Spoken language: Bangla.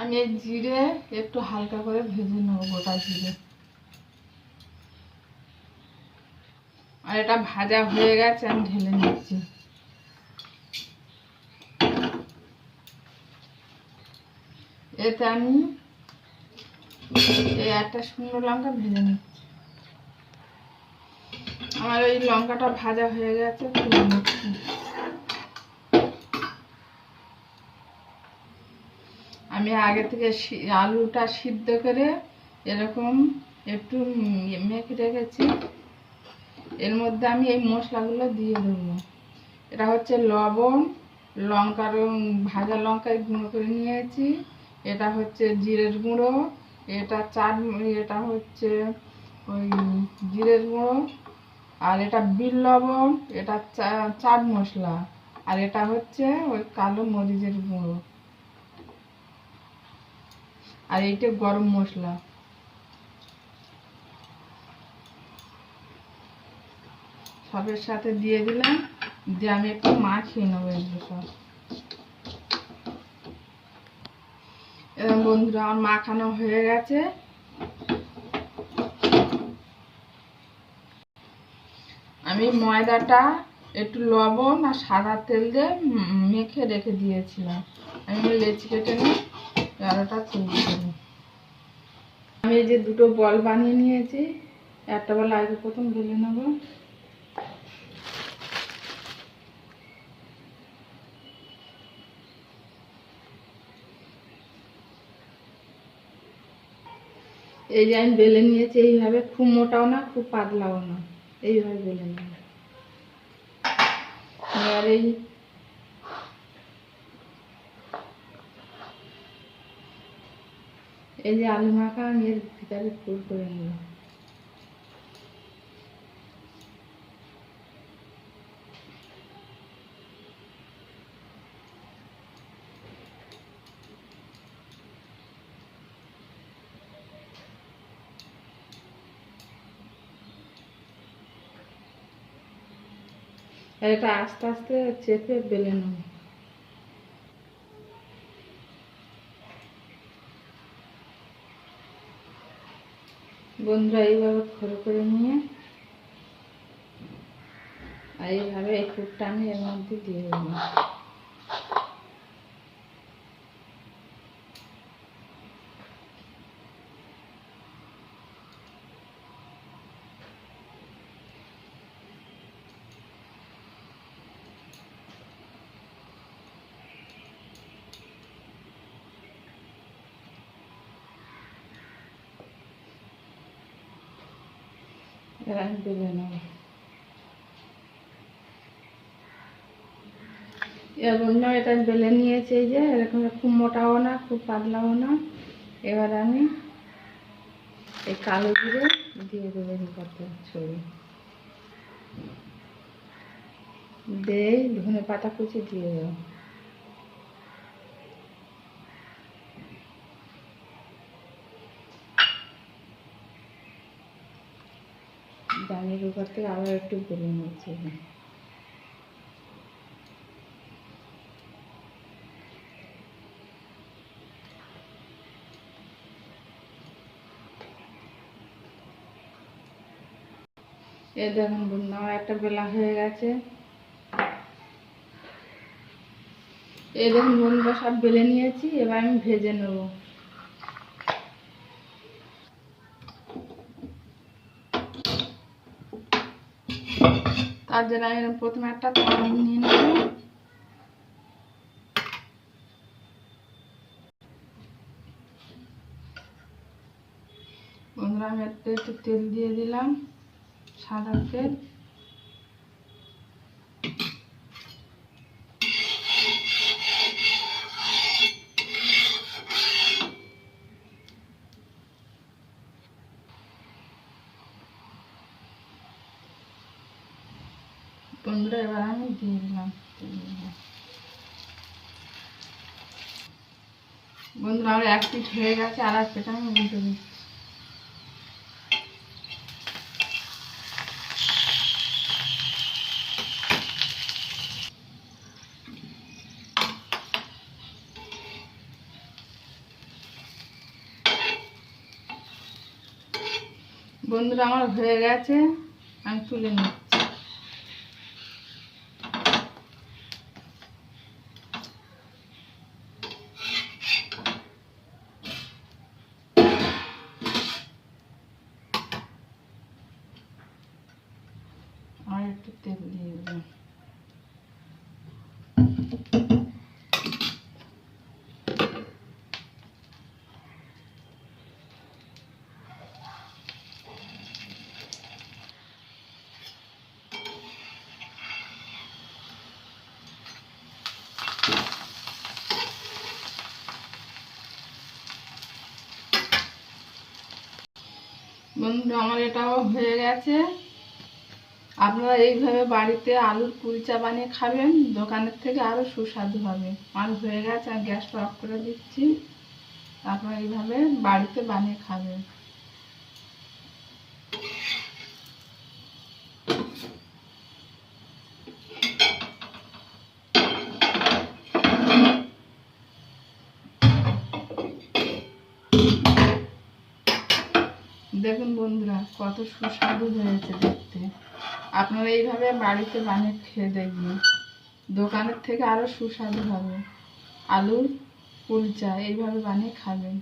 আমি জিরে একটু হালকা করে ভেজে নেব গোটা জিরে। আর এটা ভাজা হয়ে গেছে, আমি ঢেলে নিচ্ছি। এতে আমি এই একটা শুকনো লঙ্কা ভেজে নিচ্ছি। আমার ওই লঙ্কাটা ভাজা হয়ে গেছে, তুলে নিচ্ছি। আমি আগে থেকে আলুটা সিদ্ধ করে এরকম একটু মেখে রেখেছি। এর মধ্যে আমি এই মশলাগুলো দিয়ে দেবো। এটা হচ্ছে লবণ লঙ্কার ভাজা লঙ্কায় গুঁড়ো করে নিয়েছি। এটা হচ্ছে জিরের গুঁড়ো। এটা চাট এটা হচ্ছে ওই জিরের গুঁড়ো। আর এটা বিল লবণ, এটা চা- চাট মশলা। আর এটা হচ্ছে ওই কালো মরিচের গুঁড়ো। আর এইটা গরম মশলা। সবের সাথে দিয়ে দিলাম, দিয়ে আমি একটু মাখিয়ে নেব এগুলো সব। এরকম বন্ধুরা, আমার মাখানো হয়ে গেছে। আমি ময়দাটা, একটু লবণ আর সাদা তেল দিয়ে মেখে রেখে দিয়েছিলাম। আমি লেচি কেটে নিই তৈরি করি আমি এই যে দুটো বল বানিয়ে নিয়েছি, একটা বল আগে প্রথম ঢেলে নেব। এই যে আমি বেলে নিয়েছি, এইভাবে খুব মোটাও না, খুব পাতলাও না। এইভাবে বেলে নেব। এবার এই এই যে আলু মাখা আমি এর ভিতরে ফুল করে নিলাম। এটা আস্তে আস্তে চেপে বেলে নেব। বন্ধুরা এইভাবে ঘর করে নিয়ে আর এইভাবে এই ফুটটা আমি এর মধ্যে দিয়ে দেবো। আমি বেলে নেব এটা বেলে নিয়েছি এই যে, এরকম খুব মোটাও না, খুব পাতলাও না। এবার আমি এই কালো জিরে দিয়ে দেবো কত ছবি। দিয়ে ধনে পাতা কুচি দিয়ে দেবো। দামের উপর থেকে আবার একটু বেলে নিচ্ছি। এ দেখুন বন্ধু একটা বেলা হয়ে গেছে। এই দেখুন বন্ধুরা, সব বেলে নিয়েছি, এবার আমি ভেজে নেব। তার জন্য এরকম প্রথমে একটা তাওয়া নিয়ে নেব। বন্ধুরা, আমি একটু তেল দিয়ে দিলাম, সাদা তেল। বন্ধুরা এবার আমি দিয়ে দিলাম। বন্ধুরা, আমার এক পিঠ হয়ে গেছে, আর এক পিঠ আমি উল্টে দিচ্ছি। বন্ধুরা, আমার হয়ে গেছে, আমি তুলে নিচ্ছি। আর তেল দিয়ে দেবো বন্ধুরা আমার এটাও হয়ে গেছে। আপনারা এইভাবে বাড়িতে আলুর কুলচা বানিয়ে খাবেন, দোকানের থেকে আরও সুস্বাদু হবে। আমার হয়ে গেছে আর গ্যাসটা অফ করে দিচ্ছি। আপনারা এইভাবে বাড়িতে বানিয়ে খাবেন। দেখুন বন্ধুরা, কত সুস্বাদু হয়েছে। আপনারা এইভাবে বাড়িতে বানিয়ে খেয়ে দেখবেন। দোকানের থেকে আরও সুস্বাদু হবে। আলুর কুলচা, এইভাবে বানিয়ে খাবেন।